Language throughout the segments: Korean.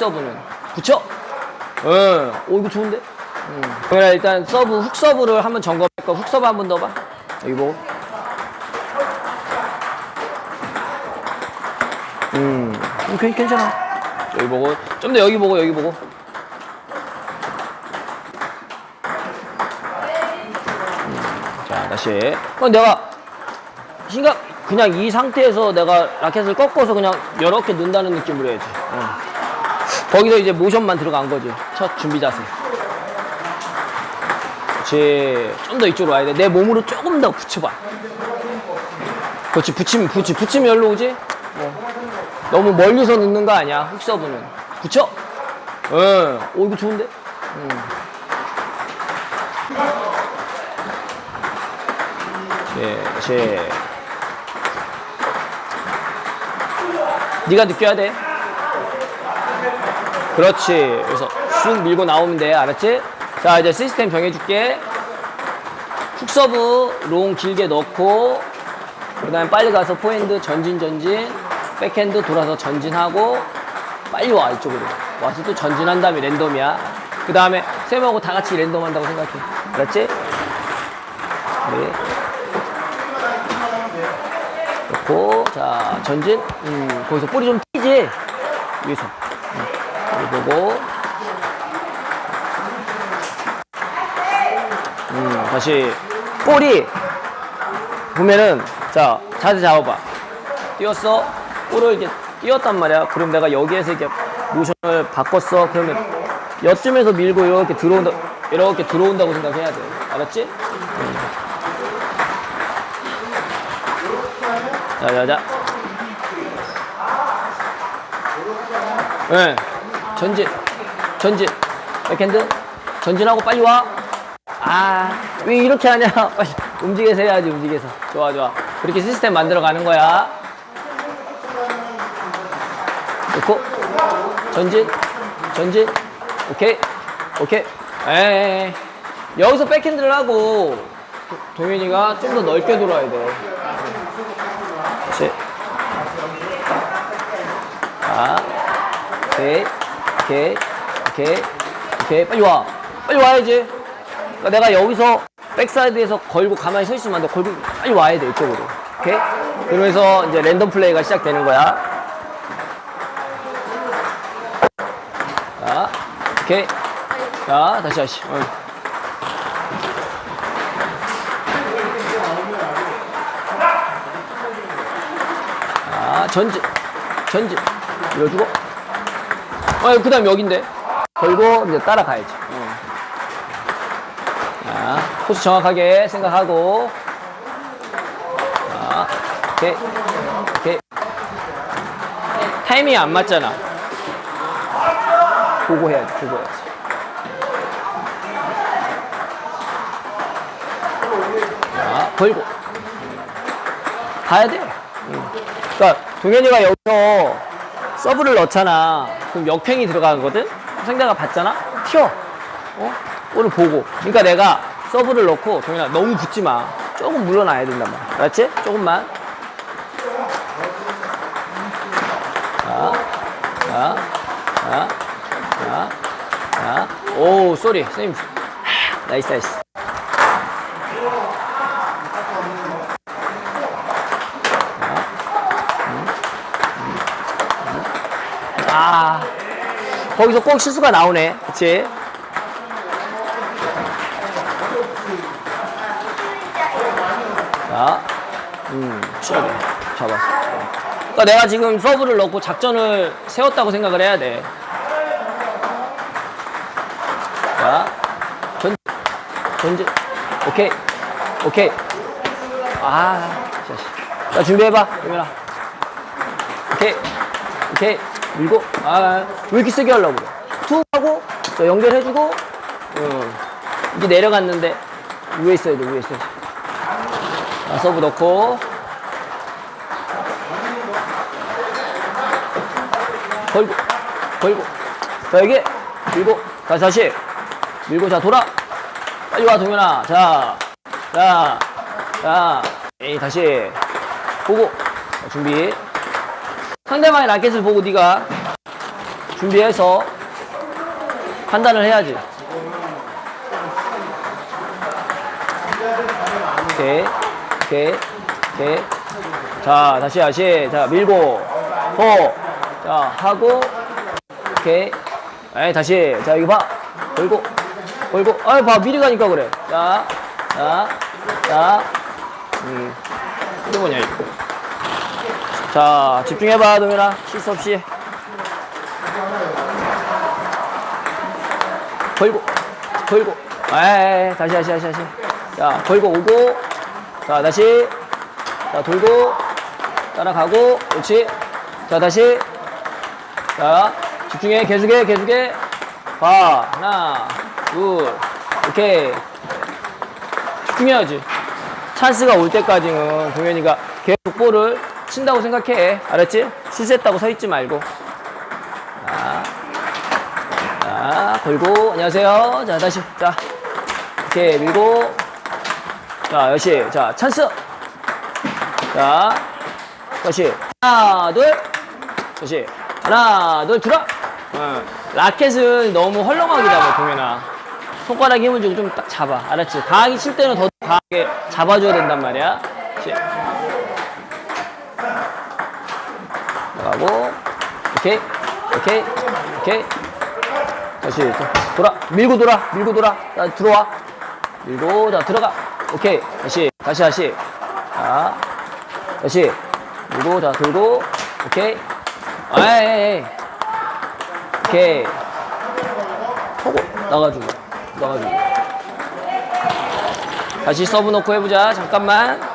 서브는 붙여. 응. 오 이거 좋은데? 응. 그래 일단 서브 훅 서브를 한번 점검할 거. 훅 서브 한번 넣어봐. 여기 보고. 음, 음, 괜- 괜찮아. 여기 보고 좀 더 여기 보고 여기 보고. 음, 자 다시. 그럼 내가 생각 그냥 이 상태에서 내가 라켓을 꺾어서 그냥 이렇게 넣는다는 느낌으로 해야지. 어. 거기서 이제 모션만 들어간 거지. 첫 준비 자세. 그렇지. 좀 더 이쪽으로 와야 돼. 내 몸으로 조금 더 붙여봐. 그렇지. 붙이면 붙이. 붙이면 여기로 오지. 어. 너무 멀리서 넣는 거 아니야. 훅 서브는. 붙여. 응. 오 이거 좋은데. 응. 예, 제. 네가 느껴야 돼. 그렇지. 그래서 쑥 밀고 나오면 돼. 알았지? 자, 이제 시스템 정해줄게. 훅 서브, 롱 길게 넣고, 그 다음에 빨리 가서 포핸드 전진, 전진, 백핸드 돌아서 전진하고, 빨리 와, 이쪽으로. 와서 또 전진한 다음에 랜덤이야. 그 다음에 쌤하고 다 같이 랜덤 한다고 생각해. 알았지? 네. 놓고 자 전진 음, 거기서 볼이 좀 튀지 위에서 보고. 음, 다시 볼이 보면은 자 자세 잡아봐. 뛰었어? 볼을 이렇게 뛰었단 말이야. 그럼 내가 여기에서 이렇게 모션을 바꿨어? 그러면 여쯤에서 밀고 이렇게 들어온다 이렇게 들어온다고 생각해야 돼. 알았지? 자자자. 네. 전진. 전진. 백핸드. 전진하고 빨리 와. 아, 왜 이렇게 하냐? 빨리 움직여서 해야지, 움직여서. 좋아, 좋아. 그렇게 시스템 만들어 가는 거야. 놓고. 전진. 전진. 오케이. 오케이. 에이. 여기서 백핸드를 하고, 동현이가 좀 더 넓게 돌아야 돼. 그렇지. 자, 오케이, 오케이, 오케이, 오케이, 빨리 와. 빨리 와야지. 그러니까 내가 여기서 백사이드에서 걸고 가만히 서 있으면 안 돼. 걸고 빨리 와야 돼, 이쪽으로. 오케이? 그러면서 이제 랜덤 플레이가 시작되는 거야. 자, 오케이. 자, 다시 다시. 응. 자, 전진. 전진. 밀어주고. 어, 그 다음 여긴데. 걸고 이제 따라가야지. 어. 자, 코스 정확하게 생각하고. 자, 오케이. 오케이. 타이밍이 안 맞잖아. 보고 해야지, 보고 해야지. 자, 걸고. 가야 돼. 그러니까 동현이가 여기서 서브를 넣잖아. 그럼 역행이 들어가거든. 상대가 봤잖아. 튀어. 어? 볼을 보고. 그러니까 내가 서브를 넣고 동현아 너무 붙지 마. 조금 물러나야 된단 말이야. 알았지? 조금만. 자, 자, 자, 자, 자. 오, 쏘리. 선생님. 나이스, 나이스. 아, 거기서 꼭 실수가 나오네. 그치? 자, 음, 치워야 돼. 잡았어. 그러니까 내가 지금 서브를 넣고 작전을 세웠다고 생각을 해야 돼. 자, 전, 전진. 오케이. 오케이. 아, 자, 자 준비해봐. 유민아. 오케이. 오케이. 밀고. 아, 왜 이렇게 세게 하려고 그래? 툭 하고, 또 연결해주고, 음. 이게 내려갔는데, 위에 있어야 돼, 위에 있어야 돼. 자, 서브 넣고. 걸고, 걸고. 자, 여기, 밀고. 자, 다시. 밀고, 자, 돌아. 빨리 와, 동현아. 자, 자, 자. 에이, 다시. 보고. 자, 준비. 상대방의 라켓을 보고 네가 준비해서 판단을 해야지. 오케이, 오케이, 오케이. 자, 다시, 다시. 자, 밀고, 호. 자, 하고, 오케이. 에이, 다시. 자, 이거 봐. 걸고, 걸고. 아이, 봐. 미리 가니까 그래. 자, 자, 자. 음. 이게 뭐냐, 이거. 자, 집중해봐, 동현아. 실수 없이. 걸고, 걸고. 에이, 다시, 다시, 다시, 다시. 자, 걸고 오고. 자, 다시. 자, 돌고. 따라가고. 그렇지. 자, 다시. 자, 집중해. 계속해, 계속해. 봐. 하나, 둘. 오케이. 집중해야지. 찬스가 올 때까지는 동현이가 계속 볼을 친다고 생각해. 알았지? 실수했다고 서 있지 말고. 자, 자, 걸고. 안녕하세요. 자, 다시. 자, 이렇게 밀고. 자, 역시. 자, 찬스. 자, 다시. 하나, 둘. 다시. 하나, 둘, 들어. 어, 라켓은 너무 헐렁하게 잡아, 동현아. 손가락 힘을 주고 좀 딱 잡아. 알았지? 강하게 칠 때는 더 강하게 잡아줘야 된단 말이야. 그렇지? 나가고. 오케이. 오케이. 오케이. 다시 또 돌아. 밀고 돌아. 밀고 돌아. 자, 들어와. 밀고, 자, 들어가. 오케이. 다시. 다시, 다시. 자. 다시. 밀고, 자, 들고. 오케이. 에이, 에이, 에이. 오케이. 하고, 나가주고. 나가주고. 다시 서브 놓고 해보자. 잠깐만.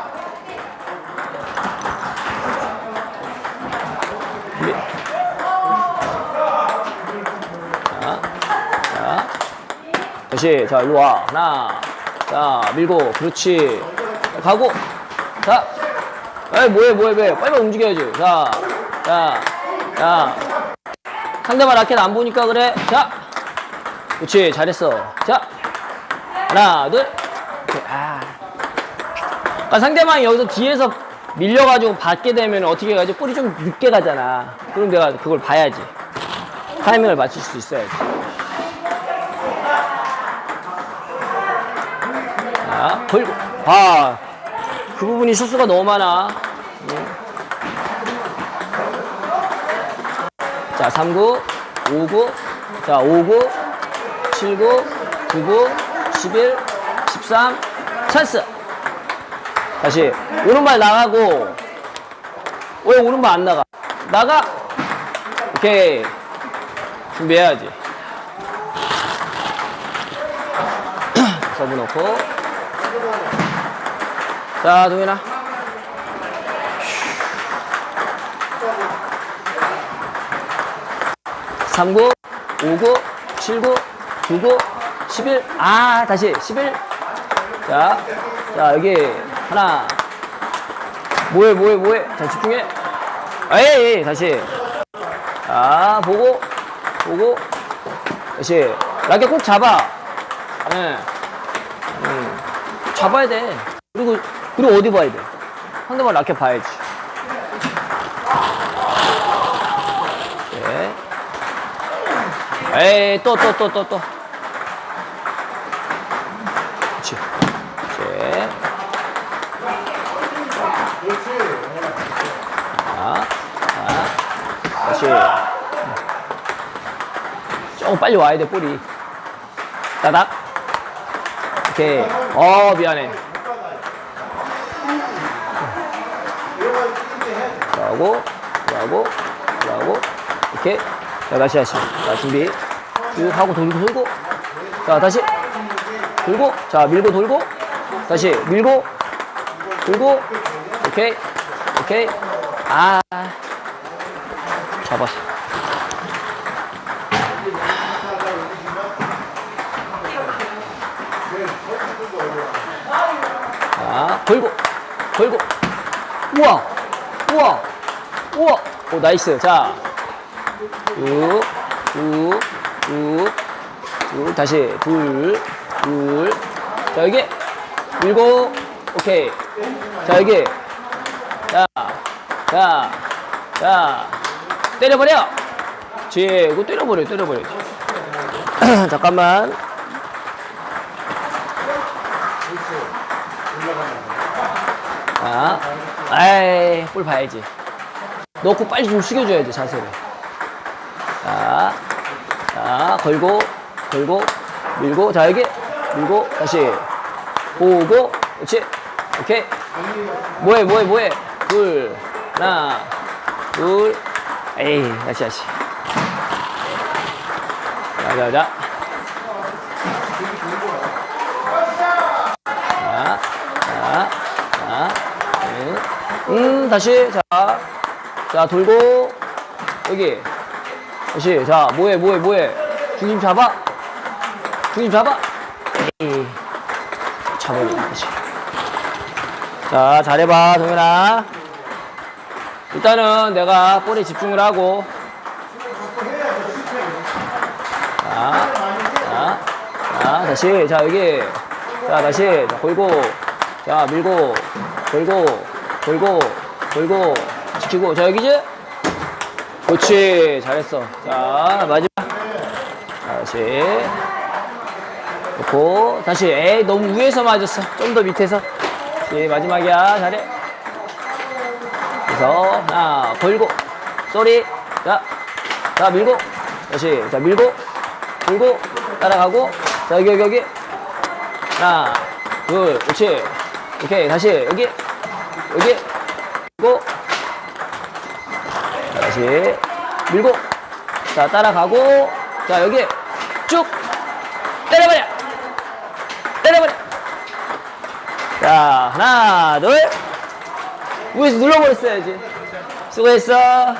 다시. 자, 일로 와. 하나. 자, 밀고. 그렇지. 가고. 자. 에이, 뭐해, 뭐해, 뭐해. 빨리 움직여야지. 자, 자, 자. 상대방 라켓 안 보니까 그래. 자. 그렇지. 잘했어. 자. 하나, 둘. 아. 그러니까 상대방이 여기서 뒤에서 밀려가지고 받게 되면 어떻게 가지? 볼이 좀 늦게 가잖아. 그럼 내가 그걸 봐야지. 타이밍을 맞출 수 있어야지. 자, 걸고. 아, 그 부분이 실수가 너무 많아. 음. 자, 3구, 5구, 자, 5구, 7구, 9구, 11, 13, 찬스. 다시, 오른발 나가고, 왜 오른발 안 나가? 나가! 오케이. 준비해야지. 서브 넣고. 자, 동현아. 3구, 5구, 7구, 9구, 11. 아, 다시 11. 자, 자, 여기 하나. 뭐해, 뭐해, 뭐해. 자, 집중해. 에이, 에이, 다시. 자, 보고, 보고. 다시. 라켓 꼭 잡아. 네. 음, 잡아야 돼. 그리고, 그리고 어디 봐야 돼? 상대방 라켓 봐야지. 네. 에이, 또, 또, 또, 또, 또. 그렇지. 그렇지. 자, 자, 다시. 조금 빨리 와야 돼, 볼이. 따닥. 오케이. 어, 미안해. 하고, 하고, 하고, 오케이. 자, 다시, 다시. 자, 준비. 쭉 하고 돌고, 돌고. 자, 다시. 돌고. 자, 밀고, 돌고. 다시, 밀고. 돌고. 오케이. 오케이. 아. 잡았어. 자, 걸고. 걸고. 우와. 우와. 우와. 오, 나이스. 자. 우, 우, 우, 우, 다시. 둘, 둘. 자, 여기. 밀고. 오케이. 자, 여기. 자, 자, 자. 때려버려. 그거 때려버려, 때려버려. 잠깐만. 자, 아이, 볼 봐야지. 넣고 빨리 좀 숙여줘야지, 자세를. 자, 자, 걸고, 걸고, 밀고, 자, 여기, 밀고, 다시. 보고, 그렇지. 오케이. 뭐해, 뭐해, 뭐해. 둘, 하나, 둘, 에이, 다시, 다시. 자, 자, 자. 자, 자, 자. 음, 음, 다시. 자, 자, 돌고, 여기. 다시. 자, 뭐해, 뭐해, 뭐해. 중심 잡아. 중심 잡아. 에이. 잡아줘, 다시. 자, 잘해봐, 동현아. 일단은 내가 볼에 집중을 하고. 자, 자, 자, 다시. 자, 여기. 자, 다시. 자, 걸고. 자, 밀고. 걸고. 걸고. 걸고. 지키고. 자, 여기지? 그렇지. 잘했어. 자, 마지막. 자, 다시. 놓고. 다시. 에이, 너무 위에서 맞았어. 좀 더 밑에서. 다시. 마지막이야. 잘해. 그래서 하나 걸고 쏘리 자, 자 밀고 다시 자 밀고 밀고 따라가고 자 여기 여기 여기 하나 둘 그렇지 오케이 다시 여기 여기 밀고. 자, 다시 밀고. 자 따라가고. 자 여기 쭉 때려버려. 때려버려. 자 하나 둘. 위에서 눌러버렸어야지. 수고했어.